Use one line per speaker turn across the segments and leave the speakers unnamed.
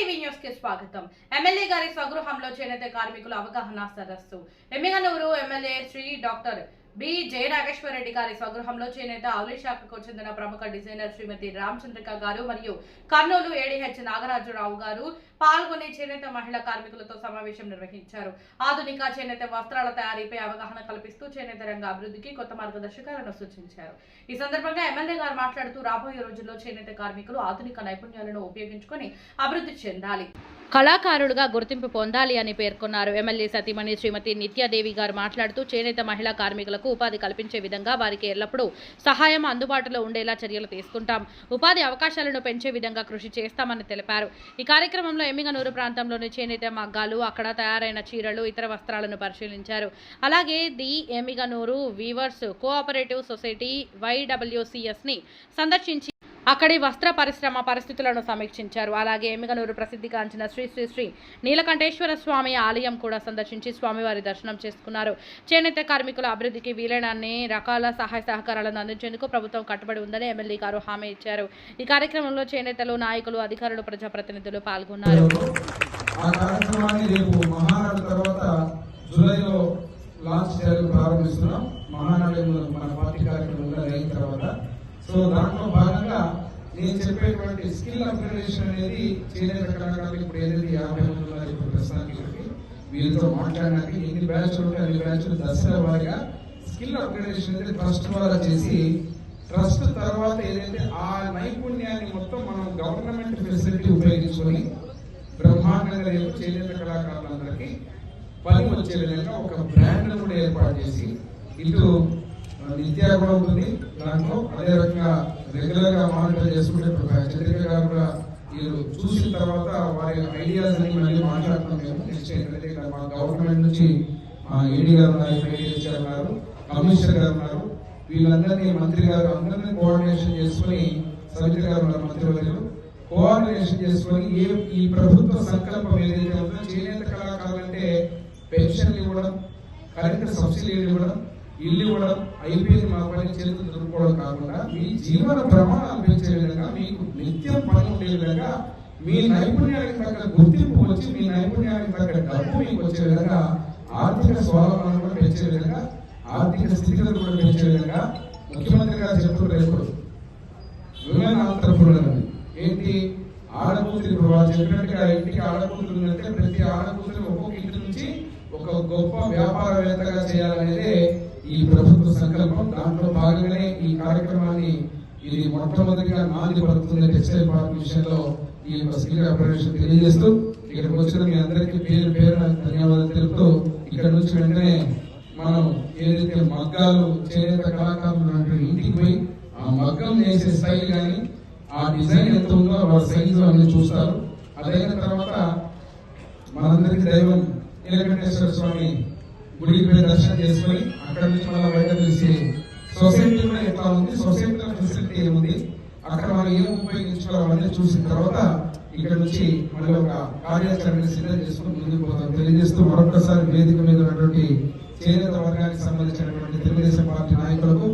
TV న్యూస్కి స్వాగతం. MLA గారి స్వగృహంలో చేనేత కార్మికుల అవగాహన సదస్సు Emmiganur MLA Sri doctor B. Jayanageswara Reddy గారి స్వగృహంలో చేనేత ఆవులి శాఖకు చెందిన ప్రముఖ డిజైనర్ శ్రీమతి రామచంద్రిక గారు మరియు కర్నూలు ఏడీహెచ్ నాగరాజురావు గారు పాల్గొని చేనేత మహిళా కార్మికులతో సమావేశం నిర్వహించారు. ఆధునిక చేనేత వస్త్రాల తయారీపై అవగాహన కల్పిస్తూ చేనేత రంగ అభివృద్ధికి కొత్త మార్గదర్శకాలను సూచించారు. ఈ సందర్భంగా ఎమ్మెల్యే గారు మాట్లాడుతూ రాబోయే రోజుల్లో చేనేత కార్మికులు ఆధునిక నైపుణ్యాలను ఉపయోగించుకొని అభివృద్ధి చెందాలి. కళాకారులుగా గుర్తింపు పొందాలి అని పేర్కొన్నారు. ఎమ్మెల్యే సతీమణి శ్రీమతి నిత్యాదేవి గారు మాట్లాడుతూ చేనేత మహిళా కార్మికులకు ఉపాధి కల్పించే విధంగా వారికి ఎల్లప్పుడూ సహాయం అందుబాటులో ఉండేలా చర్యలు తీసుకుంటాం. ఉపాధి అవకాశాలను పెంచే విధంగా కృషి చేస్తామని తెలిపారు. ఈ కార్యక్రమంలో ఎమ్మిగనూరు ప్రాంతంలోని చేనేత మగ్గాలు అక్కడ తయారైన చీరలు ఇతర వస్త్రాలను పరిశీలించారు. అలాగే the Emmiganur weavers cooperative society వైడబ్ల్యూసిఎస్ని సందర్శించి అక్కడి వస్త్ర పరిశ్రమ పరిస్థితులను సమీక్షించారు. అలాగే ఎమ్మిగనూరు ప్రసిద్ధిగాంచిన శ్రీ శ్రీ శ్రీ నీలకంఠేశ్వర స్వామి ఆలయం కూడా సందర్శించి స్వామివారి దర్శనం చేసుకున్నారు. చేనేత కార్మికుల అభివృద్ధికి వీలైనన్ని రకాల సహాయ సహకారాలను అందించేందుకు ప్రభుత్వం కట్టుబడి ఉందని ఎమ్మెల్యే గారు హామీ ఇచ్చారు. ఈ కార్యక్రమంలో చేనేతలు నాయకులు అధికారులు ప్రజాప్రతినిధులు పాల్గొన్నారు.
ఆ కార్యక్రమాన్ని రేపు మహానాడు తర్వాత జూలైలో లాంచ్ చేయాలని ప్రారంభిస్తున్నాం. మహానాడు మన పార్టీ కార్యక్రమం కూడా అయిన తర్వాత. సో దాంట్లో భాగంగా నేను చెప్పేటువంటి స్కిల్ అప్గ్రేడేషన్ అనేది చేనేత కళాకారులు ఇప్పుడు ఏదైతే యాభై మంది ఉన్నారు ఇప్పుడు ప్రస్తుతానికి వీళ్ళతో మాట్లాడడానికి ఎన్ని బ్యాచ్లు ఉంటే అన్ని బ్యాచ్లు దసరా వారిగా స్కిల్ అప్గ్రేడేషన్ అనేది ట్రస్ట్ ద్వారా చేసి ట్రస్ట్ తర్వాత ఏదైతే ఆ నైపుణ్యాన్ని మొత్తం మనం గవర్నమెంట్ ఫెసిలిటీ ఉపయోగించుకొని బ్రహ్మాండంగా రేపు చేనేత కళాకారులందరికీ పని వచ్చే విధంగా ఒక బ్రాండ్ కూడా ఏర్పాటు చేసి ఇటు నిత్యా కూడా ఉంటుంది దాంట్లో. అదే రకంగా రెగ్యులర్గా మానిటర్ చేసుకుంటే చంద్రిక గారు కూడా మీరు చూసిన తర్వాత వారి ఐడియాస్ అన్ని మళ్ళీ మాట్లాడుతున్నాం మేము. నెక్స్ట్ ఏంటంటే ఇక్కడ మా గవర్నమెంట్ నుంచి ఏడీ గారు ఉన్నారు ఏడీఎస్ గారు ఉన్నారు కమిషనర్ గారు ఉన్నారు. వీళ్ళందరినీ మంత్రి గారు అందరినీ కోఆర్డినేషన్ చేసుకుని సవిత గారు ఉన్నారు మంత్రివర్యులు. కోఆర్డినేషన్ చేసుకొని ఏ ఈ ప్రభుత్వ సంకల్పం ఏదైతే ఉందో చేనేత కళాకారులు అంటే పెన్షన్లు ఇవ్వడం కరెంట్ సబ్సిడీలు ఇవ్వడం ఇల్లు ఇవ్వడం అయిపోయింది మా పని చేతులు దొరుకుకోవడం కాకుండా మీ జీవన ప్రమాణాలు పెంచే విధంగా మీకు నిత్యం పని ఉండే విధంగా మీ నైపుణ్యానికి తగ్గ గుర్తింపు వచ్చి మీ నైపుణ్యానికి తగ్గ డబ్బు మీకు వచ్చే విధంగా ఆర్థిక స్వావలంబన కూడా పెంచే విధంగా ఆర్థిక స్థితిగతులు కూడా పెంచే విధంగా ముఖ్యమంత్రి గారు చెప్తున్నారు ఎప్పుడు విమెన్ ఆంటర్ప్రినర్ అని ఏంటి? ఆడకూతురు ఇప్పుడు వాళ్ళు చెప్పినట్టుగా ఇంటికి ఆడకూతురు ఉందంటే ప్రతి ఆడకూతురు ఒక్కొక్క ఇంటి నుంచి ఒక గొప్ప వ్యాపారవేత్తగా చేయాలనేదే ఈ ప్రభుత్వ సంకల్పం దాంట్లో భాగంగానే ఈ కార్యక్రమాన్ని ఇది మొట్టమొదటిగా నాంది పడుతుంది టెక్స్టైల్ పార్క్ విషయంలో ఈ యొక్క స్కిల్ తెలియజేస్తూ ఇక్కడికి వచ్చిన మీ అందరికీ పేరు పేరు ధన్యవాదాలు తెలుపుతూ ఇక్కడ నుంచి వెంటనే మనం ఏదైతే మగ్గాలు చేనేత కళాకారులు ఉన్నటువంటి ఇంటికి పోయి ఆ మగ్గం వేసే స్టైల్ కానీ ఆ డిజైన్ ఎంత ఉందో వాళ్ళ సైజు అన్ని చూస్తారు. అదైన తర్వాత మనందరికీ దైవం నీలకంఠేశ్వర స్వామి గుడికి పోయి దర్శనం చేసుకొని అక్కడ నుంచి మళ్ళీ బయట చూసి సొసైటీ కూడా ఎట్లా ఉంది? సొసైటీలో ఫెసిలిటీ ఏముంది? అక్కడ మనం ఏం ఉపయోగించుకోవాలి అవన్నీ చూసిన తర్వాత ఇక్కడ నుంచి మళ్ళీ ఒక కార్యాచరణ సిద్ధం చేసుకుని ముందుకు పోతాం తెలియజేస్తూ మరొకసారి వేదిక మీద ఉన్నటువంటి చేనేత వర్గానికి సంబంధించినటువంటి తెలుగుదేశం పార్టీ నాయకులకు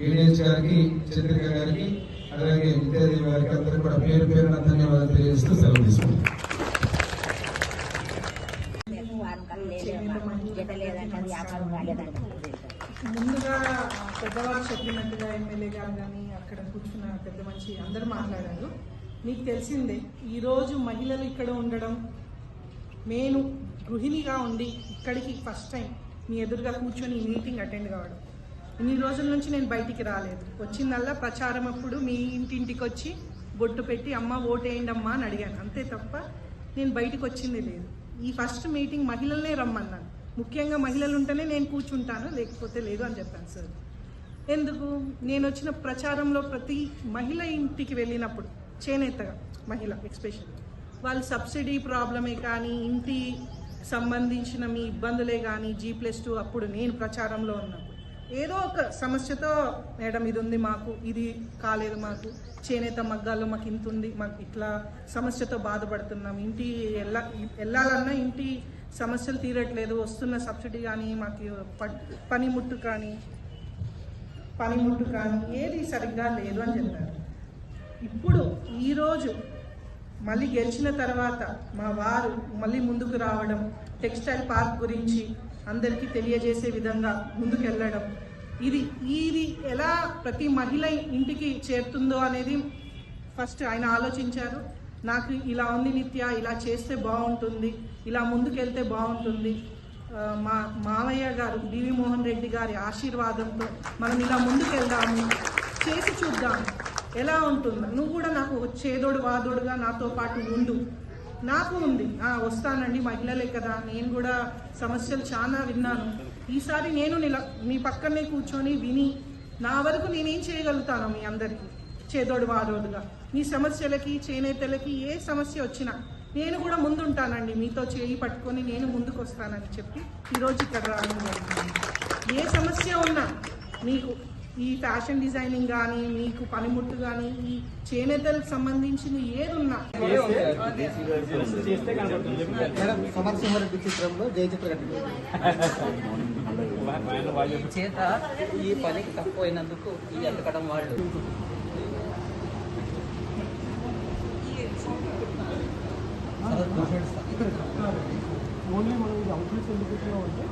ఏడీఎస్ గారికి చంద్రిక గారికి అలాగే విద్యాదేవి గారికి అందరికీ కూడా పేరు పేరున ధన్యవాదాలు తెలియజేస్తూ సెలవు తీసుకుంటాం
ముందుగా పెద్దవారు చెప్పినట్టుగా ఎమ్మెల్యే గారు కానీ అక్కడ కూర్చున్న పెద్ద మనిషి అందరూ మాట్లాడారు. మీకు తెలిసిందే ఈరోజు మహిళలు ఇక్కడ ఉండడం నేను గృహిణిగా ఉండి ఇక్కడికి ఫస్ట్ టైం మీ ఎదురుగా కూర్చొని ఈ మీటింగ్ అటెండ్ కావడం. ఇన్ని రోజుల నుంచి నేను బయటికి రాలేదు. వచ్చిందల్లా ప్రచారం అప్పుడు మీ ఇంటింటికి వచ్చి బొట్టు పెట్టి అమ్మ ఓటేయండి అమ్మా అని అడిగాను. అంతే తప్ప నేను బయటికి వచ్చింది లేదు. ఈ ఫస్ట్ మీటింగ్ మహిళలనే రమ్మన్నాను. ముఖ్యంగా మహిళలు ఉంటేనే నేను కూర్చుంటాను లేకపోతే లేదు అని చెప్పాను సార్. ఎందుకు? నేను వచ్చిన ప్రచారంలో ప్రతి మహిళ ఇంటికి వెళ్ళినప్పుడు చేనేతగా మహిళ ఎక్స్పెషల్ వాళ్ళు సబ్సిడీ ప్రాబ్లమే కానీ ఇంటి సంబంధించిన మీ ఇబ్బందులే కానీ జీ ప్లస్ టూ అప్పుడు నేను ప్రచారంలో ఉన్నాను ఏదో ఒక సమస్యతో మేడం ఇది ఉంది మాకు ఇది కాలేదు మాకు చేనేత మగ్గాల్లో మాకు ఇంత ఉంది మాకు ఇట్లా సమస్యతో బాధపడుతున్నాం ఇంటి ఎలా వెళ్ళాలన్నా ఇంటి సమస్యలు తీరట్లేదు వస్తున్న సబ్సిడీ కానీ మాకు ప- పనిముట్టు కానీ పనిముట్టు కానీ ఏది సరిగ్గా లేదు అని చెప్పారు. ఇప్పుడు ఈరోజు మళ్ళీ గెలిచిన తర్వాత మా వారు మళ్ళీ ముందుకు రావడం టెక్స్టైల్ పార్క్ గురించి అందరికీ తెలియజేసే విధంగా ముందుకెళ్ళడం. ఇది ఇది ఎలా ప్రతి మహిళ ఇంటికి చేరుతుందో అనేది ఫస్ట్ ఆయన ఆలోచించారు. నాకు ఇలా ఉంది నిత్య ఇలా చేస్తే బాగుంటుంది ఇలా ముందుకెళ్తే బాగుంటుంది. మా మావయ్య గారు డివి మోహన్ రెడ్డి గారి ఆశీర్వాదంతో మనం ఇలా ముందుకెళ్దాము చేసి చూద్దాం ఎలా ఉంటుంది నువ్వు కూడా నాకు చేదోడు వాదోడుగా నాతో పాటు ఉండు. నాకు ఉంది. ఆ, వస్తానండి మహిళలే కదా. నేను కూడా సమస్యలు చాలా విన్నాను. ఈసారి నేను నిల మీ పక్కనే కూర్చొని విని నా వరకు నేనేం చేయగలుగుతాను మీ అందరికీ చేదోడు వాదోడుగా. మీ సమస్యలకి చేనేతలకి ఏ సమస్య వచ్చినా నేను కూడా ముందుంటానండి. మీతో చేయి పట్టుకొని నేను ముందుకు వస్తానని చెప్పి ఈరోజు ఇక్కడ రావడం ఏ సమస్య ఉన్నా మీకు ఈ ఫ్యాషన్ డిజైనింగ్ కానీ మీకు పనిముట్టు కానీ ఈ చేనేతలకు సంబంధించిన ఏదున్నా?
సమరసింహారెడ్డి చిత్రంలో
చేత ఈ పనికి తక్కువైనందుకు ఈ ఎంతకడం వాళ్ళు
ఓన్లీ మనం ఇది అవుట్లెట్స్ ఎందుకు అంటే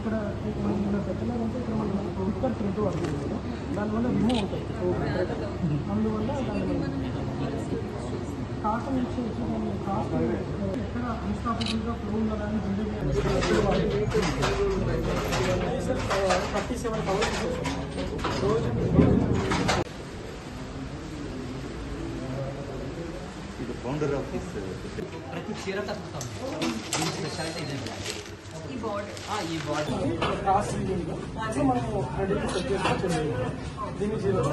ఇక్కడ మనం ఇలా పెట్టినామంటే ఇక్కడ మనం స్టిక్కర్ ప్రింట్ పడుతుంది దానివల్ల రిమూవ్ అవుతాయి అందువల్ల దాన్ని కాటన్ ఇచ్చి దాన్ని కాస్ట్ ఎక్కడ అన్స్టాపబుల్గా ఫ్లో ఉన్నదాన్ని థర్టీ సెవెన్ అవర్స్ రోజు
ప్రతి చీర తక్కుతాం దీని స్పెషాలిటీ ఇదే ఈ బార్డర్ ఈ బార్డర్
కాస్ట్ మనము రెడీ సెట్ చేసుకోవచ్చు దీన్ని జీరో